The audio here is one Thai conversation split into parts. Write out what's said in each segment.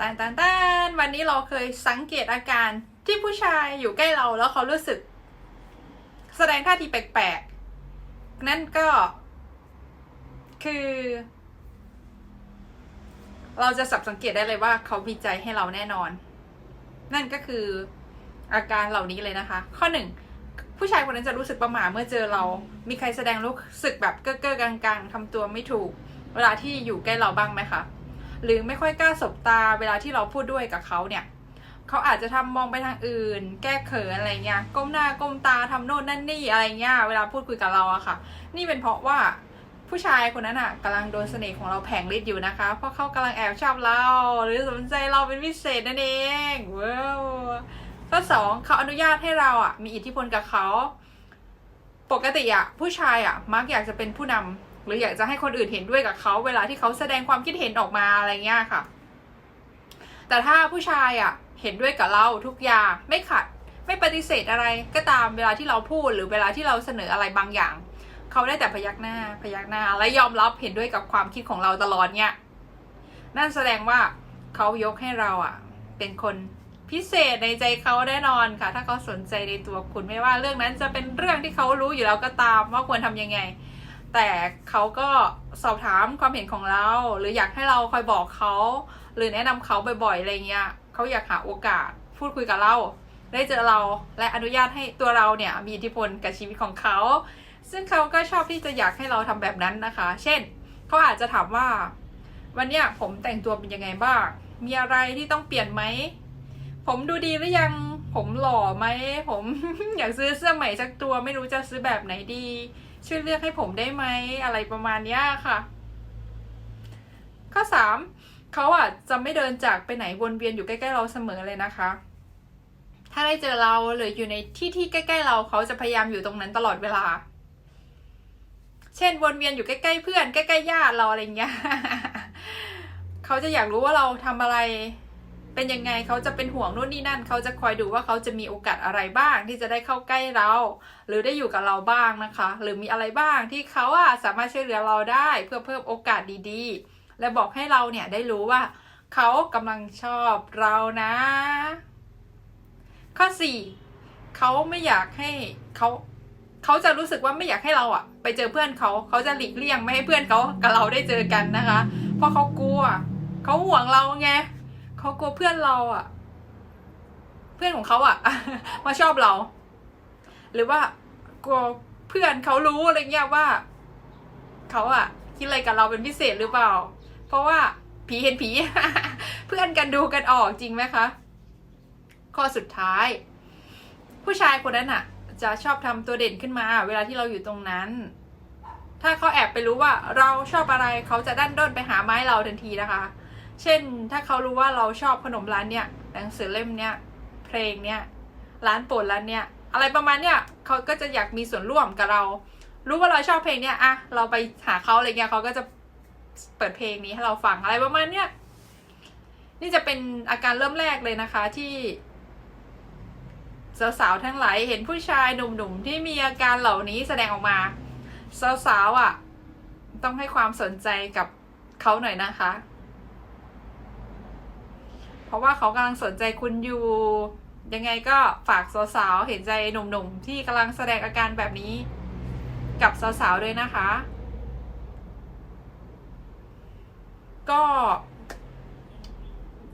ตานตานตานวันนี้เราเคยสังเกตอาการที่ผู้ชายอยู่ใกล้เราแล้วเขารู้สึก แสดงท่าทีแปลกๆ นั่นก็ คือ เราจะสับสังเกตได้เลยว่าเขามีใจให้เราแน่นอน นั่นก็คืออาการเหล่านี้เลยนะคะ ข้อหนึ่งผู้ชายคนนั้นจะรู้สึกประหม่าเมื่อเจอเรา มีใครแสดงรู้สึกแบบเก้อเก้อกลางๆทำตัวไม่ถูก เวลาที่อยู่ใกล้เราบ้างไหมคะ หรือไม่ค่อยกล้าสบตาเวลาที่เราพูดด้วยกับเขาเนี่ยเขาอาจจะทำมองไปทางอื่น แก้เขินอะไรเงี้ยก้มหน้าก้มตาทำโน่นนั่นนี่อะไรเงี้ยเวลาพูดคุยกับเราอะค่ะ นี่เป็นเพราะว่าผู้ชายคนนั้นอะกำลังโดนเสน่ห์ของเราแผงฤทธิ์อยู่นะคะ เพราะเขากำลังแอบชอบเรา หรือสนใจเราเป็นพิเศษนั่นเองว้าวข้อสองเขาอนุญาตให้เราอะมีอิทธิพลกับเขา ปกติอะผู้ชายอะมักอยากจะเป็นผู้นำ หรืออยากจะให้คนอื่นเห็นด้วยกับเขาเวลาที่เขาแสดงความคิดเห็นออกมาอะไรเงี้ยค่ะ แต่ถ้าผู้ชายอะเห็นด้วยกับเราทุกอย่างไม่ขัดไม่ปฏิเสธอะไรก็ตามเวลาที่เราพูดหรือเวลาที่เราเสนออะไรบางอย่าง เขาได้แต่พยักหน้าพยักหน้า และยอมรับเห็นด้วยกับความคิดของเราตลอดเนี่ยนั่นแสดงว่าเขายกให้เราอะ เป็นคนพิเศษในใจเขาแน่นอนค่ะ ถ้าเขาสนใจในตัวคุณไม่ว่าเรื่องนั้นจะเป็นเรื่องที่เขารู้อยู่แล้วก็ตามว่าควรทำยังไง แต่เขาก็สอบถามความเห็นของเรา หรืออยากให้เราคอยบอกเขาหรือแนะนำเขาบ่อยๆอะไรเงี้ยเขาอยากหาโอกาสพูดคุยกับเรา ได้เจอเราและอนุญาตให้ตัวเราเนี่ยมีอิทธิพลกับชีวิตของเขา ซึ่งเขาก็ชอบที่จะอยากให้เราทำแบบนั้นนะคะ เช่นเขาอาจจะถามว่า วันเนี้ยผมแต่งตัวเป็นยังไงบ้าง มีอะไรที่ต้องเปลี่ยนไหมผมดูดีหรือยังผมหล่อไหมผมอยากซื้อเสื้อใหม่สักตัวไม่รู้จะซื้อแบบไหนดี ช่วยเลือกให้ผมได้ไหมอะไรประมาณนี้ค่ะ ข้อสามเขาอะจะไม่เดินจากไปไหนวนเวียนอยู่ใกล้ๆเราเสมอเลยนะคะ ถ้าได้เจอเราหรืออยู่ในที่ที่ใกล้ๆเราเขาจะพยายามอยู่ตรงนั้นตลอดเวลา เช่นวนเวียนอยู่ใกล้ๆเพื่อนใกล้ๆญาติเราอะไรเงี้ย เขาจะอยากรู้ว่าเราทำอะไร เป็นยังไงเขาจะเป็นห่วงนู่นนี่นั่น เขาจะคอยดูว่าเขาจะมีโอกาสอะไรบ้างที่จะได้เข้าใกล้เรา หรือได้อยู่กับเราบ้างนะคะ หรือมีอะไรบ้างที่เขาอะสามารถช่วยเหลือเราได้เพื่อเพิ่มโอกาสดีๆ และบอกให้เราเนี่ยได้รู้ว่าเขากำลังชอบเรานะ ข้อสี่เขาไม่อยากให้เขาเขาจะรู้สึกว่าไม่อยากให้เราอะไปเจอเพื่อนเขาเขาจะหลีกเลี่ยงไม่ให้เพื่อนเขากับเราได้เจอกันนะคะ เพราะเขากลัวเขาห่วงเราไง เขากลัวเพื่อนเราอะเพื่อนของเขาอะมาชอบเรา หรือว่ากลัวเพื่อนเขารู้อะไรเงี้ยว่าเขาอะคิดอะไรกับเราเป็นพิเศษหรือเปล่า เพราะว่าผีเห็นผี เพื่อนกันดูกันออกจริงไหมคะ ข้อสุดท้าย ผู้ชายคนนั้นอะจะชอบทำตัวเด่นขึ้นมา เวลาที่เราอยู่ตรงนั้น ถ้าเขาแอบไปรู้ว่าเราชอบอะไรเขาจะดันด้นไปหาไม้เราทันทีนะคะ เช่น ถ้าเขารู้ว่าเราชอบขนมร้านเนี้ยหนังสือเล่มเนี้ยเพลงเนี้ยร้านโปรดร้านเนี้ยอะไรประมาณเนี้ยเขาก็จะอยากมีส่วนร่วมกับเรา รู้ว่าเราชอบเพลงเนี้ยอะเราไปหาเขาอะไรเงี้ยเขาก็จะเปิดเพลงนี้ให้เราฟังอะไรประมาณเนี้ยนี่จะเป็นอาการเริ่มแรกเลยนะคะที่สาวๆทั้งหลายเห็นผู้ชายหนุ่มๆที่มีอาการเหล่านี้แสดงออกมาสาวๆอะ ต้องให้ความสนใจกับเขาหน่อยนะคะ เพราะว่าเขากำลังสนใจคุณอยู่ ยังไงก็ฝากสาวๆเห็นใจหนุ่มๆที่กำลังแสดงอาการแบบนี้ กับสาวๆด้วยนะคะ ก็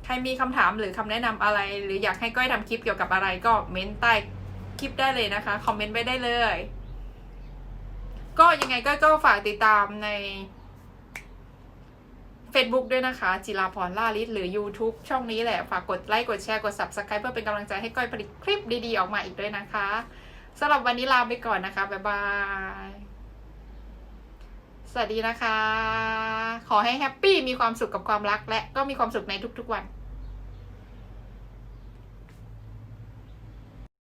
ใครมีคำถามหรือคำแนะนำอะไร หรืออยากให้ก้อยทำคลิปเกี่ยวกับอะไรก็เม้นใต้คลิปได้เลยนะคะ คอมเมนต์ไว้ได้เลย ก็ยังไงก็ก็ฝากติดตามใน Facebook ด้วยนะคะ จิราพรล่าลิศหรือ YouTube ช่องนี้แหละ ฝากกดไลค์กดแชร์กด Subscribe เพื่อเป็นกำลังใจให้ก้อยผลิตคลิปดีๆ ออกมาอีกด้วยนะคะสำหรับวันนี้ลาไปก่อนนะคะ บ๊ายบาย สวัสดีนะคะ ขอให้แฮปปี้มีความสุขกับความรักและก็มีความสุขในทุกๆวัน